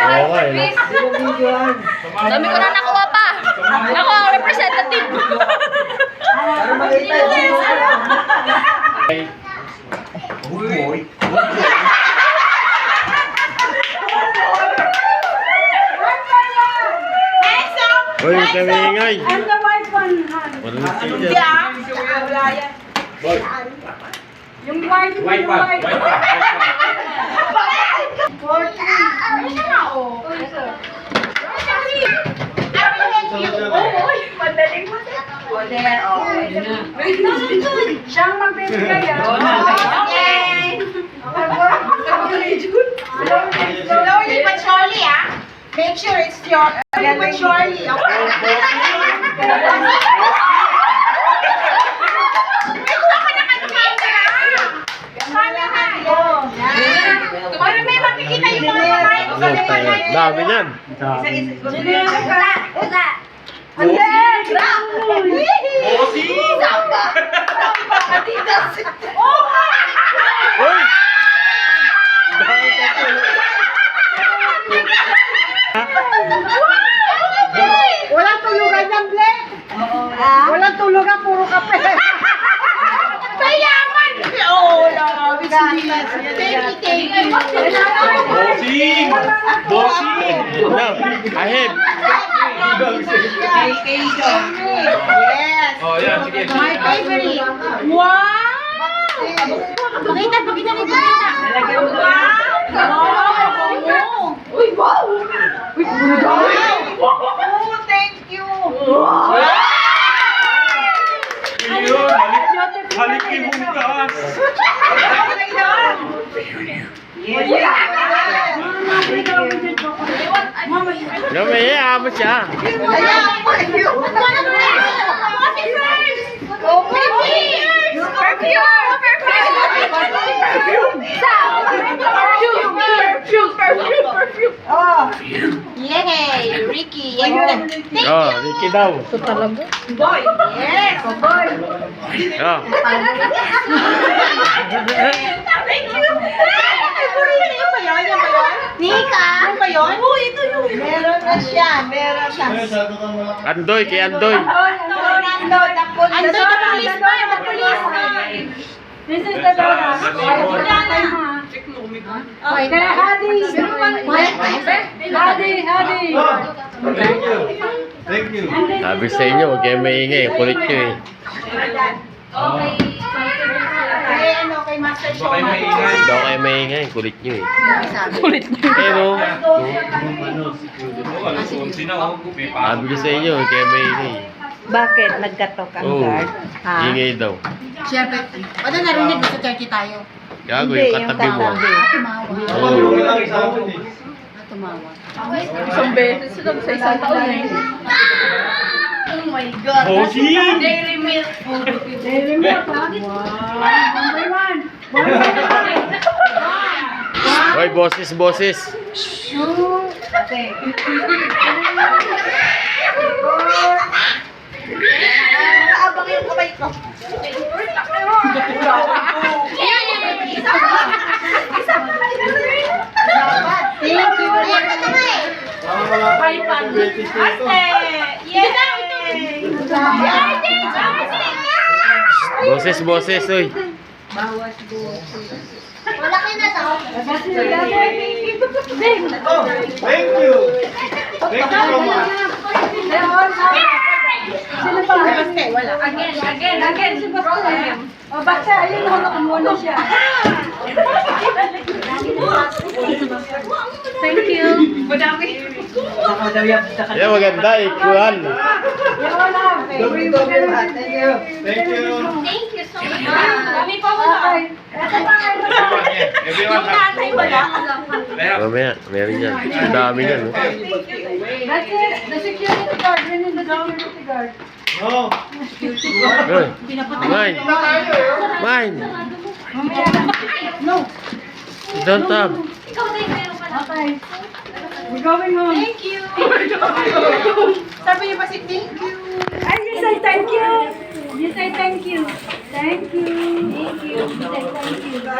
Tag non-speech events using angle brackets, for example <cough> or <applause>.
Eh. Dami ko na nakuha pa. Ako ang representative. Para makita yung Uy, kami ingay. And the white one, hon. Walang tigil. Yung white, yung White pa, white. white pa, white Siyang magbibigay ah. Slowly but surely, ah. Make sure it's your, but surely, okay? Ito ka naman camera. Camera. Para may makikita yung mga kamay ko sa Ano tayo? Dami yan. Uy! Dami ka tulo. Walang tulugan yan, Blake. Walang tulugan, puro kape. Kayaman! Oh, love. Thank you, thank you. Bossing! Bossing! No, ahead. Yes. Oh, yan, sige. My favorite. Wow! Pakita, pakita pakita. Wow! Uy, wow! Uy, wow! Oh, thank you. Yun, halik, halik mo perfume! Perfume! Perfume! Perfume! Perfume! Oh! Yay! Ricky! Thank Oh, Ricky daw. Boy! Yes! Boy! Oh. Thank you! Ba yun? Nika! Yun? Oh, ito yun! Meron na siya! Meron siya! Andoy, kay Andoy. Andoy! Andoy! Andoy! The police ba? The police! This is the. Tatay mo ah. Kaya Hadi. Hadi, Hadi. Thank you. Thank you. Sabi sa inyo, huwag kayo maingay. Kulit nyo eh. Kay ano, kay Master Baka kayo Shoma. maingay. Daw kayo maingay. Kulit nyo eh. Kulit nyo. Pero, alas 11 na. May sabi ko sa inyo, kayo maingay. Bakit? Nagkatok ang Oo. guard? Ha? Ingay daw. Siyempre, ano narinig sa church tayo? Gago Hindi, yung katabi mo. katabi. Oo. Isang beses lang sa isang taon eh. Oh my God! Daily milk. Daily milk ah. Wow. Number one. Hoy, boses, boses. Kaabang yung kamay ko. Thank you. Boses, boses, hoy. Malaki na to. Kasi dati, Oh, thank you. Thank you so much. Sino pa? Wala. Again, again, again. Si Basta. O, basta, ayun, hulok muna siya. Thank you. Yan, maganda. Equal. <laughs> Yan wala. Thank you. Thank you so much. Kami pa Okay. Ito pa, ito pa. Everyone have wala. Kaya, Mamaya, meron yan. Ang dami yan. oh. That's it. The security guard. Yun yung the security guard. no. Hoy. Mine. Mine. No. You don't have. Okay. We're going home. Thank you. Sabi niyo ba si thank you? Thank you. You say thank you. Thank you. Thank you. Thank you.